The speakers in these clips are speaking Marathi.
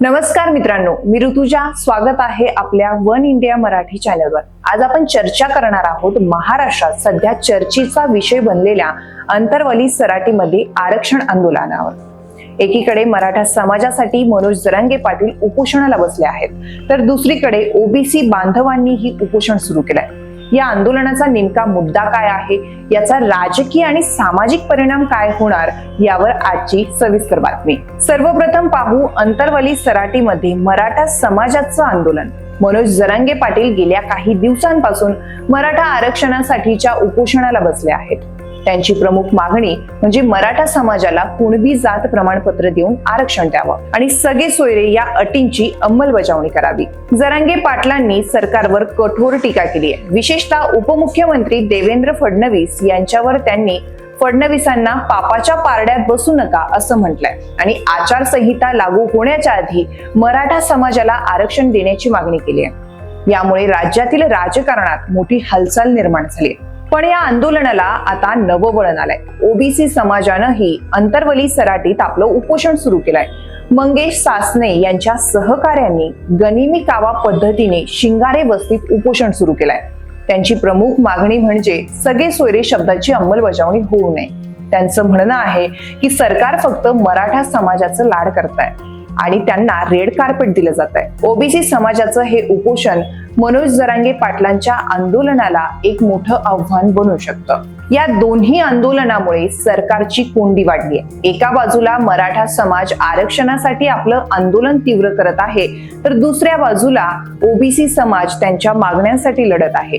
नमस्कार मित्रांनो मी ऋतुजा. स्वागत आहे आपल्या वन इंडिया मराठी चॅनलवर. आज आपण चर्चा करणार आहोत महाराष्ट्रात सध्या चर्चेचा विषय बनलेल्या अंतरवली सराटीमध्ये आरक्षण आंदोलनावर. एकीकडे मराठा समाजासाठी मनोज जरांगे पाटील उपोषणाला बसले आहेत तर दुसरीकडे ओबीसी बांधवांनीही उपोषण सुरू केलंय. या आंदोलनाचा नेमका मुद्दा काय आहे? याचा राजकीय आणि सामाजिक परिणाम काय होणार? यावर आजची सविस्तर बातमी. सर्वप्रथम पाहू अंतरवली सराटीमध्ये मराठा समाजाचं आंदोलन. मनोज जरांगे पाटील गेल्या काही दिवसांपासून मराठा आरक्षणासाठीच्या उपोषणाला बसले आहेत. त्यांची प्रमुख मागणी म्हणजे मराठा समाजाला कुणबी जात प्रमाणपत्र देऊन आरक्षण द्यावं. आणि सगळे सोयरे या अटींची अंमलबजावणी करावी. जरांगे पाटलांनी सरकारवर कठोर टीका केली आहे. विशेषतः उपमुख्यमंत्री देवेंद्र फडणवीस यांच्यावर त्यांनी फडणवीसांना पापाच्या पारड्यात बसू नका असं म्हटलंय. आणि आचारसंहिता लागू होण्याच्या आधी मराठा समाजाला आरक्षण देण्याची मागणी केली आहे. यामुळे राज्यातील राजकारणात मोठी हालचाल निर्माण झाली आहे. पण या आंदोलनाला आता नवं वळण आलंय. ओबीसी समाजानंही अंतरवली सराटीत आपलं उपोषण सुरू केलंय. मंगेश सासने यांच्या सहकाऱ्यांनी गनिमी कावा पद्धतीने शिंगारे वस्तीत उपोषण सुरू केलंय. त्यांची प्रमुख मागणी म्हणजे सगळे सोयरे शब्दाची अंमलबजावणी होऊ नये. त्यांचं म्हणणं आहे की सरकार फक्त मराठा समाजाचं लाड करताय. आणि त्यांना रेड कार्पेट दिलं जात आहे ओबीसी समाजाचं हे उपोषण मनोज जरांगे पाटलांच्या आंदोलनाला एक मोठं आव्हान बनू शकतं. या दोन्ही आंदोलनामुळे सरकारची कोंडी वाढली आहे एका बाजूला मराठा समाज आरक्षणासाठी आपलं आंदोलन तीव्र करत आहे तर दुसऱ्या बाजूला ओबीसी समाज त्यांच्या मागण्यांसाठी लढत आहे.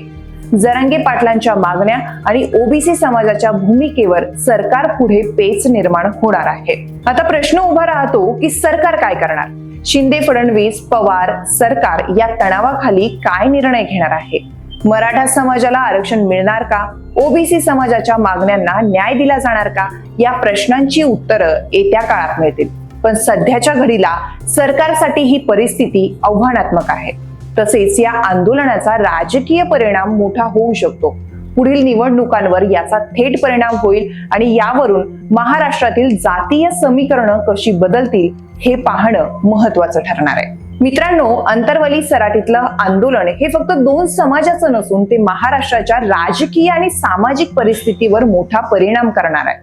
जरांगे पाटलांच्या मागण्या आणि ओबीसी समाजाच्या भूमिकेवर सरकार पुढे पेच निर्माण होणार आहे. आता प्रश्न उभा राहतो की सरकार काय करणार? शिंदे फडणवीस पवार सरकार या तणावाखाली काय निर्णय घेणार आहे? मराठा समाजाला आरक्षण मिळणार का? ओबीसी समाजाच्या मागण्यांना न्याय दिला जाणार का? या प्रश्नांची उत्तरं येत्या काळात मिळतील. पण सध्याच्या घडीला सरकारसाठी ही परिस्थिती आव्हानात्मक आहे. तसेच या आंदोलनाचा राजकीय परिणाम मोठा होऊ शकतो. पुढील निवडणुकांवर याचा थेट परिणाम होईल आणि यावरून महाराष्ट्रातील जातीय समीकरणं कशी बदलतील हे पाहणं महत्वाचं ठरणार आहे. मित्रांनो अंतरवली सराटीतलं आंदोलन हे फक्त दोन समाजाचं नसून ते महाराष्ट्राच्या राजकीय आणि सामाजिक परिस्थितीवर मोठा परिणाम करणार आहे.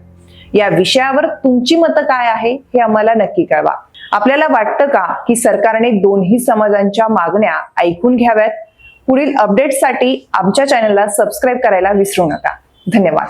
या विषयावर तुमची मतं काय आहे हे आम्हाला नक्की कळवा. आपल्याला वाटतं का की सरकारने दोन्ही समाजांच्या मागण्या ऐकून घ्याव्यात? पुढील अपडेटसाठी आमच्या चॅनलला सबस्क्राईब करायला विसरू नका. धन्यवाद.